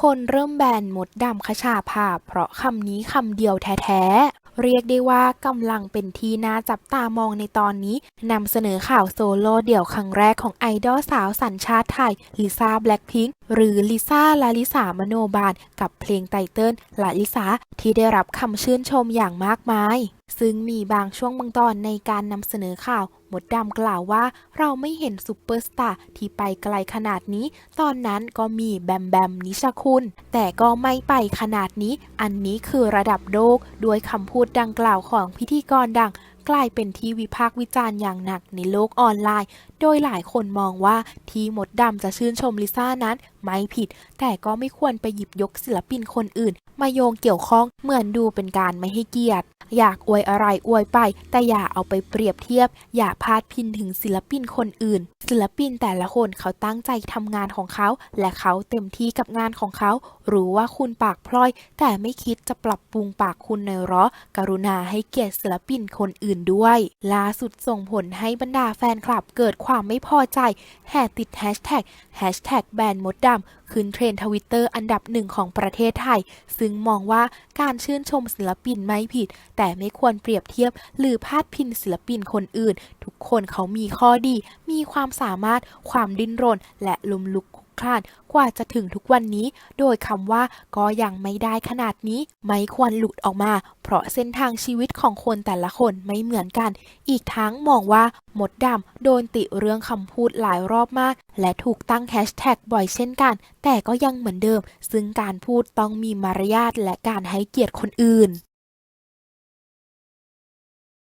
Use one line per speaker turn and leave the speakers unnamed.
คนเริ่มแบนมดดำขชาภาพเพราะคำนี้คำเดียวแท้ๆ เรียกได้ว่ากำลังเป็นที่น่าจับตามองในตอนนี้นำเสนอข่าวโซโล่เดี่ยวครั้งแรกของไอดอลสาวสัญชาติไทยลิซ่าแบล็คพิงค์หรือลิซ่าลาลิสามโนบาลกับเพลงไตเติ้ลลาลิสาที่ได้รับคำชื่นชมอย่างมากมาย ซึ่งมีบางช่วงบางตอนในการนำเสนอข่าว มดดำกล่าวว่า เราไม่เห็นซูเปอร์สตาร์ที่ไปไกลขนาดนี้ ตอนนั้นก็มีแบมแบมนิชคุณ แต่ก็ไม่ไปขนาดนี้ อันนี้คือระดับโลกด้วยคำพูดดังกล่าวของพิธีกรดัง กลายเป็นที่วิพากษ์วิจารณ์อย่างหนักในโลกออนไลน์ โดยหลายคนมองว่าที่มดดำจะชื่นชมลิซ่านั้นไม่ผิด แต่ก็ไม่ควรไปหยิบยกศิลปินคนอื่น มาโยงเกี่ยวข้องเหมือนดูเป็นการไม่ให้เกียรติ อยากอวยอะไรอวยไป แต่อย่าเอาไปเปรียบเทียบ อย่าพาดพินถึงศิลปินคนอื่น ศิลปินแต่ละคนเขาตั้งใจทำงานของเขา และเขาเต็มที่กับงานของเขา รู้ว่าคุณปากพลอย แต่ไม่คิดจะปรับปรุงปากคุณในอยหรอกรุณาให้เกียรติศิลปินคนอื่นด้วยล่าสุดส่งผลให้บรรดาแฟนคลับเกิดความไม่พอใจ แห่ติดแฮชแท็กแฮชแท็กแบนมดดำขึ้นเทรนทวิตเตอร์อันดับหนึ่งของประเทศไทย ซึ่งมองว่าการชื่นชมศิลปินไม่ผิด แต่ไม่ควรเปรียบเทียบ หรือพาดพินศิลปินคนอื่น ทุกคนเขามีข้อดี มีความสามารถ ความดิ้นรน และลุมลุก คลุกคลานกว่าจะถึงทุกวันนี้ โดยคำว่าก็ยังไม่ได้ขนาดนี้ ไม่ควรหลุดออกมา เพราะเส้นทางชีวิตของคนแต่ละคนไม่เหมือนกัน อีกทั้งมองว่ามดดำโดนติเรื่องคำพูดหลายรอบมาก และถูกตั้งแฮชแท็กบ่อยเช่นกัน แต่ก็ยังเหมือนเดิม ซึ่งการพูดต้องมีมารยาทและการให้เกียรติคนอื่น